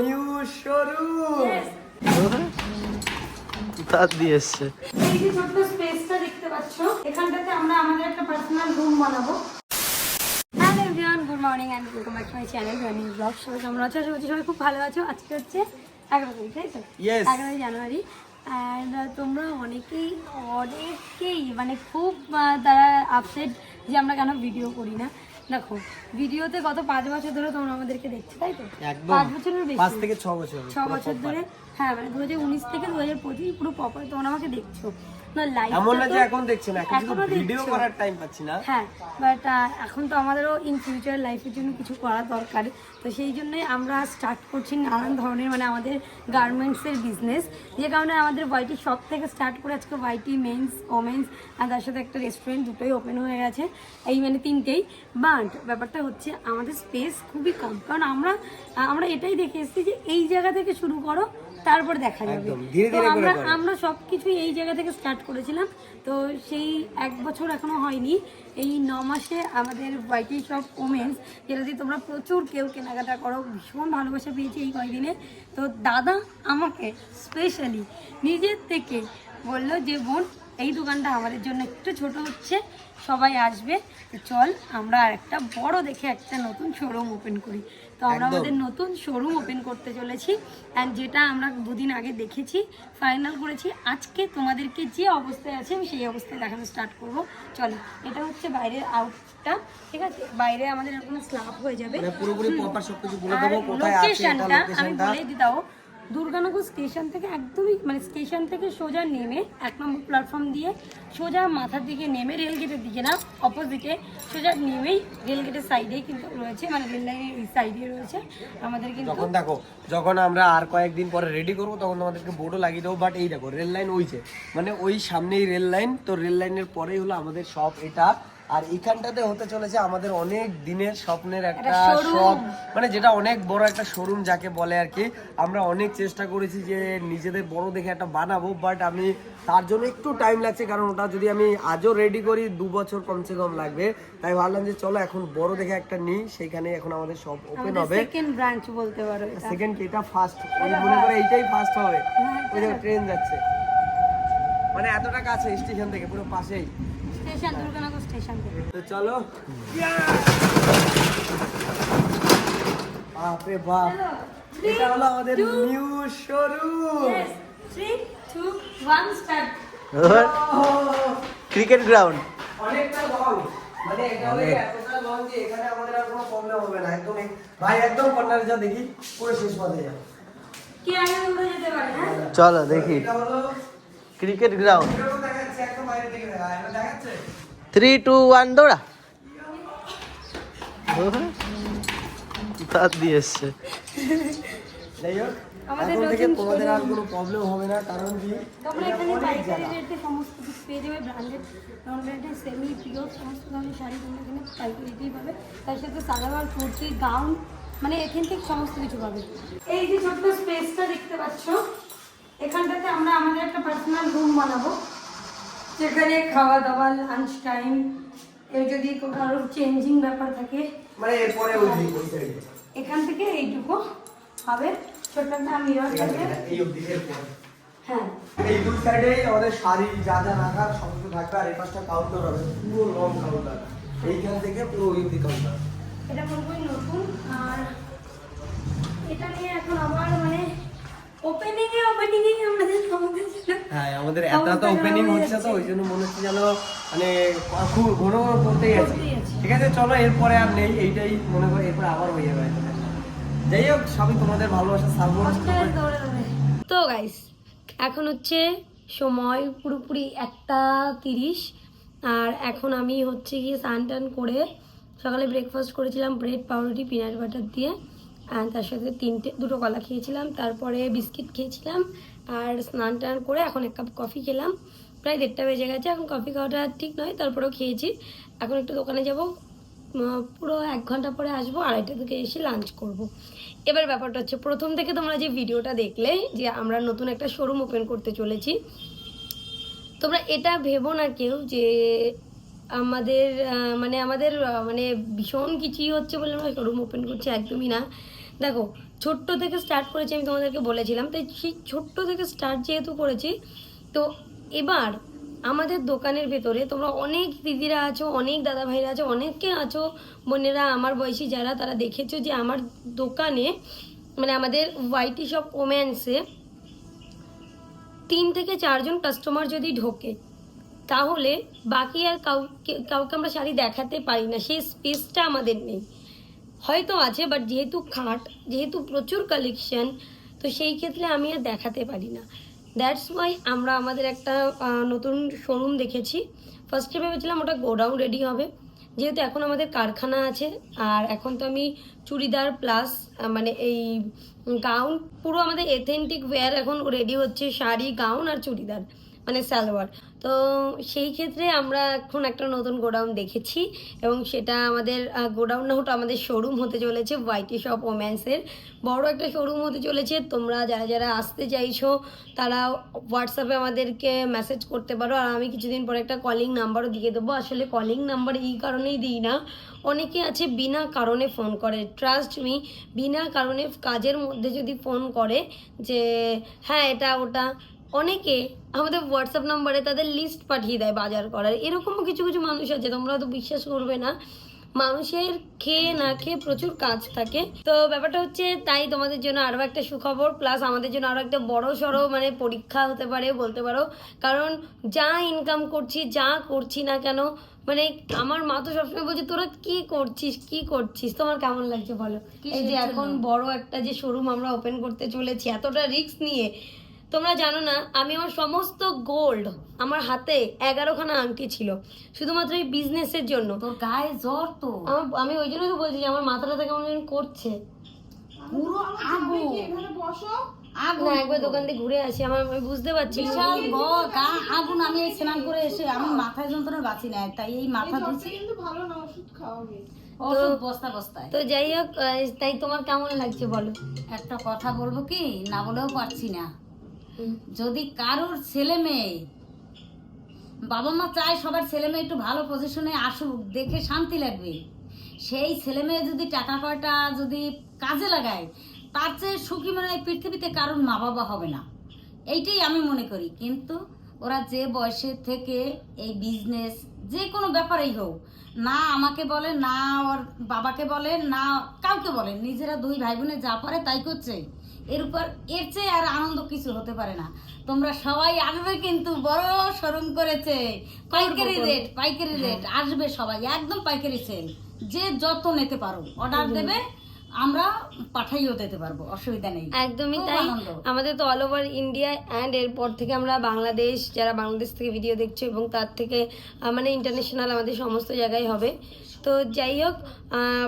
New showroom তার দিয়ে এসছে। এই যে ছোট্ট স্পেসটা দেখতে পাচ্ছ এখানটাতে আমরা আমাদের একটা পার্সোনাল রুম বানাবো। Hello everyone good morning and welcome back to my channel running blog সবাই কেমন আছো? আশা করছি সবাই খুব ভালো আছো। আজকে হচ্ছে এগারো তারিখ তাই তো. এগারোই জানুয়ারি। অ্যান্ড তোমরা অনেকেই অনেকেই মানে খুব তারা আপসেট যে আমরা কেন ভিডিও করি না। দেখো ভিডিওতে গত পাঁচ বছর ধরে তোমরা আমাদেরকে দেখছ তাই তো? পাঁচ বছরের বেশি। পাঁচ থেকে ছ বছর ছ বছর ধরে হ্যাঁ মানে দু হাজার উনিশ থেকে দু হাজার পঁচিশ পুরো প্রপার তোমরা আমাকে দেখছ। না লাইভ এমন না যে এখন দেখছেন এখন ভিডিও করার টাইম পাচ্ছি না। হ্যাঁ বাট এখন তো আমাদেরও ইন ফিউচার লাইফের জন্য কিছু করা দরকার। তো সেই জন্যই আমরা স্টার্ট করছি নানান ধরনের মানে আমাদের গার্মেন্টসের বিজনেস যে কারণে আমাদের ওয়াইটি শপ থেকে স্টার্ট করে আজকে ওয়াইটি মেন্স ওমেন্স আর তার সাথে একটা রেস্টুরেন্ট দুটোই ওপেন হয়ে গেছে। এই মানে তিনটেই। বাট ব্যাপারটা হচ্ছে আমাদের স্পেস খুবই কম। কারণ আমরা আমরা এটাই দেখে এসেছি যে এই জায়গা থেকে শুরু করো তারপর দেখা যাবে। তো আমরা। আমরা সব কিছুই এই জায়গা থেকে স্টার্ট করেছিলাম। তো সেই এক বছর এখনও হয়নি। এই ন মাসে আমাদের ওয়াইটি শপ ওমেন্স যেটা দিয়ে তোমরা প্রচুর কেউ কেনাকাটা করো ভীষণ ভালোবাসা পেয়েছি এই কয়দিনে। তো দাদা আমাকে স্পেশালি নিজের থেকে বলল যে বোন এই দোকানটা আমাদের জন্য একটু ছোট হচ্ছে সবাই আসবে। চল আমরা আর একটা বড় দেখে একটা নতুন শোরুম ওপেন করি। তো আমরা। আমাদের নতুন শোরুম ওপেন করতে চলেছি অ্যান্ড যেটা আমরা দুদিন আগে দেখেছি ফাইনাল করেছি। আজকে তোমাদেরকে যে অবস্থায় আছে আমি সেই অবস্থায় দেখানো স্টার্ট করব। চলো এটা হচ্ছে বাইরের আউটটা ঠিক আছে? বাইরে আমাদের এরকম স্ল্যাব হয়ে যাবে। মানে পুরোপুরি প্রপার সবকিছু বলে দেবো কোথায় আছে এটা লোকেশনটা আমি বলে দিই দাও দুর্গানগর স্টেশন থেকে একদমই মানে স্টেশন থেকে সোজা নেমে এক নম্বর প্ল্যাটফর্ম দিয়ে সোজা মাথার দিকে নেমে রেলগেটের দিকে না অপোজিটে সোজা নেমেই রেলগেটের সাইডেই কিন্তু রয়েছে মানে রেল লাইনের সাইডে রয়েছে আমাদের কিন্তু যখন দেখো, যখন আমরা আর কয়েকদিন পরে রেডি করব, তখন তোমাদেরকে বোর্ডও লাগিয়ে দেবো বাট এই দেখো রেল লাইন ওইছে মানে ওই সামনেই রেল লাইন তো রেল লাইনের পরেই হলো আমাদের সব এটা আর এখানটাতে হতে চলেছে আমাদের অনেক দিনের স্বপ্নের একটা। শপ মানে যেটা অনেক বড় একটা শোরুম যাকে বলে আর কি। আমরা অনেক চেষ্টা করেছি যে নিজেদের বড় দেখে একটা বানাবো বাট আমি তার জন্য একটু টাইম লাগছে কারণ ওটা যদি আমি আজও রেডি করি দু বছর কমসে কম লাগবে। তাই ভাবলাম যে চলো এখন বড় দেখে একটা নিই সেখানে এখন আমাদের শপ ওপেন হবে। সেকেন্ড ব্রাঞ্চ বলতে পারো সেকেন্ড কি? এটা ফার্স্ট মনে করে এইটাই ফার্স্ট হবে। হ্যাঁ, ওই ট্রেন যাচ্ছে। মানে এতটা কাছে স্টেশন থেকে পুরো পাশেই। স্টেশন দুর্গানগর স্টেশন তো চলো। বাপরে বাপ। এটা হলো আমাদের new showroom three two one start cricket ground. অনেকটা লং মানে এটা হলো এতটা লং যে এখানে আমাদের আর কোনো প্রবলেম হবে না একদম ভাই একদম কর্নারে যা দেখি পুরো শেষ পথে যা। কি আগে উড়ে যেতে পারে হ্যাঁ? চলো দেখি। এটা হলো cricket ground. Three two one দৌড়া। দিয়ে এসছে। যাই হোক আমাদের থেকে তোমাদের আর কোনো প্রবলেম হবে না কারণ কি তোমরা এখানে পাইকারি রেটে সমস্ত কিছু পেয়ে যাবে branded non branded semi pure সমস্ত ধরনের শাড়ি তোমরা এখানে পাইকারি রেটেই পাবে তার সাথে সালোয়ার কুর্তি গাউন মানে এখান থেকে সমস্ত কিছু পাবে। এই যে ছোট্ট স্পেসটা দেখতে পাচ্ছ এখানটাতে আমরা আমাদের একটা পার্সোনাল রুম বানাবো। যেখানে খাওয়া দাওয়া লাঞ্চ টাইম এর যদি কারোর চেঞ্জিং ব্যাপার থাকে মানে এরপরে ওই এখান থেকে এইটুকু হবে। ছোট্ট একটা মিরর থাকবে। থেকে, এই অবধি এরপরে। হ্যাঁ। এই দুই সাইডে আমাদের শাড়ি যা যা রাখার সমস্ত থাকবে আর এই পাশটা কাউন্টার হবে পুরো লং কাউন্টার এইখান থেকে পুরো ওই অবধি কাউন্টার এটা পুরোপুরি নতুন আর এটা নিয়ে এখন আবার মানে ওপেনিং এ ওপেনিং এ আমাদের সমস্যা ছিল হ্যাঁ আমাদের এত এত ওপেনিং হচ্ছে তো ওই জন্য মনে হচ্ছে যেন মানে খুব ঘন ঘন করতেই আছি। ঠিক আছে চলো এরপরে আর নেই এইটাই মনে করো এরপরে আবার হয়ে যাবে। যাই হোক সবই তোমাদের ভালোবাসা সাপোর্ট। তো গাইস এখন হচ্ছে সময় পুরোপুরি একটা তিরিশ আর এখন আমি হচ্ছে গিয়ে স্নান টান করে সকালে ব্রেকফাস্ট করেছিলাম ব্রেড পাউরুটি পিনাট বাটার দিয়ে। তার সাথে তিনটে, দুটো কলা খেয়েছিলাম, তারপরে বিস্কিট খেয়েছিলাম, আর স্নান টান করে এখন এক কাপ কফি খেলাম প্রায় দেড়টা বেজে গেছে, এখন কফি খাওয়াটা ঠিক নয়, তারপরেও খেয়েছি এখন একটু দোকানে যাব পুরো এক ঘণ্টা পরে আসব, আড়াইটা থেকে এসে লাঞ্চ করব। এবার ব্যাপারটা হচ্ছে, প্রথম থেকে তোমরা যে ভিডিওটা দেখলে, যে আমরা নতুন একটা শোরুম ওপেন করতে চলেছি, তোমরা এটা ভেবো না কেউ যে আমাদের মানে আমাদের মানে ভীষণ কিছুই হচ্ছে বলে আমরা শোরুম ওপেন করছি একদমই না। দেখো, ছোট্ট থেকে স্টার্ট করেছি আমি তোমাদেরকে বলেছিলাম, তাই সেই ছোট্ট থেকে স্টার্ট যেহেতু করেছি, তো এবার আমাদের দোকানের ভেতরে তোমরা অনেক দিদিরা আছো, অনেক দাদা ভাইরা আছো অনেকে আছো, বোনেরা, আমার বয়সী যারা, তারা দেখেছ যে আমার দোকানে মানে আমাদের ওয়াইটি শপ ওম্যান্সে তিন থেকে চারজন কাস্টমার যদি ঢোকে তাহলে বাকি আর কাউকে কাউকে আমরা শাড়ি দেখাতে পারি না, সেই স্পেসটা আমাদের নেই। হয়তো আছে বাট যেহেতু খাট, যেহেতু প্রচুর কালেকশন তো সেই ক্ষেত্রে আমি আর দেখাতে পারি না। দ্যাটস ওয়াই আমরা আমাদের একটা নতুন শোরুম দেখেছি। ফার্স্টে ভেবেছিলাম ওটা গোডাউন রেডি হবে। যেহেতু এখন আমাদের কারখানা আছে, আর এখন তো আমি চুড়িদার প্লাস মানে এই গাউন পুরো আমাদের এথেন্টিক ওয়্যার এখন রেডি হচ্ছে, শাড়ি গাউন আর চুড়িদার মানে সালোয়ার। তো সেই ক্ষেত্রে আমরা এখন একটা নতুন গোডাউন দেখেছি এবং সেটা আমাদের গোডাউন না ওটা আমাদের শোরুম হতে চলেছে ওয়াইটি শপ ওম্যান্সের বড় একটা শোরুম হতে চলেছে। তোমরা যারা যারা আসতে চাইছো তারা হোয়াটসঅ্যাপে আমাদেরকে মেসেজ করতে পারো। আর আমি কিছুদিন পরে একটা কলিং নাম্বারও দিয়ে দেবো। আসলে কলিং নাম্বার এই কারণেই দিই না। অনেকে আছে বিনা কারণে ফোন করে। ট্রাস্ট মি বিনা কারণে কাজের মধ্যে যদি ফোন করে যে হ্যাঁ এটা ওটা। অনেকে আমাদের হোয়াটসঅ্যাপ নাম্বারে তাদের লিস্ট পাঠিয়ে দেয় বাজার করার। এরকমও কিছু কিছু মানুষ আছে তোমরা তো বিশ্বাস করবে না। মানুষের খেয়ে না খেয়ে প্রচুর কাজ থাকে। তো ব্যাপারটা হচ্ছে তাই তোমাদের জন্য আরও একটা সুখবর প্লাস আমাদের জন্য আরও একটা বড় সড়ো মানে পরীক্ষা হতে পারে বলতে পারো। কারণ যা ইনকাম করছি যা করছি না কেন মানে আমার মা তো সবসময় বলছে তোরা কি করছিস কি করছিস? তোমার কেমন লাগছে বলো? এই যে এখন বড় একটা যে শোরুম আমরা ওপেন করতে চলেছি এতটা রিস্ক নিয়ে। তোমরা জানো না আমি আমার সমস্ত গোল্ড আমার হাতে এগারোখানা আংটি ছিল শুধুমাত্র এই বিজনেসের জন্য। তোর গায়ে জ্বর তো। আমার আমি ওই জন্যই তো বলছি যে আমার মাথাটা কেমন যেন করছে। পুরো আগুন আগুন না একবার দোকান থেকে ঘুরে আসি আমার আমি বুঝতে পারছি না। বিশাল আগুন আমি এই স্নান করে এসে আমি মাথায় যন্ত্রণা বাঁচি না তাই এই মাথা দিচ্ছি ওষুধ বস্তা বস্তায় তো যাই হোক তাই তোমার কেমন লাগছে বলো? একটা কথা বলব কি? না বলেও পারছি না। যদি কারোর ছেলে মেয়ে, বাবা মা চায় সবার ছেলে মেয়ে একটু ভালো পজিশনে আসুক, দেখে শান্তি লাগবে, সেই ছেলে মেয়ে যদি টাকা কয়টা যদি কাজে লাগায়, তার চেয়ে সুখী মনে হয় পৃথিবীতে কারোর মা বাবা হবে না। এইটাই আমি মনে করি। কিন্তু ওরা যে বয়সের থেকে এই বিজনেস যে কোনো ব্যাপারেই হোক, না আমাকে বলে, না ওর বাবাকে বলে, না কাউকে বলে, নিজেরা দুই ভাই বোনে যা পারে তাই করছে। এর উপর এর চেয়ে আর আনন্দ কিছু হতে পারে না। তোমরা সবাই আসবে কিন্তু বড় শোরুম করেছে। পাইকারি রেট পাইকারি রেট আসবে সবাই একদম পাইকারি সেল যে যত নিতে পারো অর্ডার দেবে আমরা পাঠাইও দিতে পারব অসুবিধা নেই। একদমই তাই। আমাদের তো অল ওভার ইন্ডিয়া অ্যান্ড এরপর থেকে আমরা বাংলাদেশ যারা বাংলাদেশ থেকে ভিডিও দেখছ এবং তার থেকে মানে ইন্টারন্যাশনাল আমাদের সমস্ত জায়গায় হবে। তো যাই হোক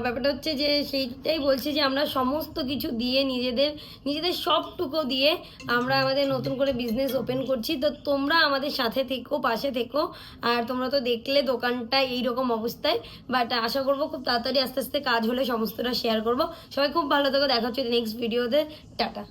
ব্যাপারটা হচ্ছে যে সেইটাই বলছি যে আমরা সমস্ত কিছু দিয়ে নিজেদের নিজেদের সবটুকু দিয়ে আমরা আমাদের নতুন করে বিজনেস ওপেন করছি। তো তোমরা আমাদের সাথে থেকো, পাশে থেকো। আর তোমরা তো দেখলে দোকানটা এইরকম অবস্থায়। বাট আশা করব খুব তাড়াতাড়ি আস্তে আস্তে কাজ হলে সমস্তটা শেয়ার করব। সবাই খুব ভালো থেকো, দেখা হচ্ছে নেক্সট ভিডিওতে টাটা।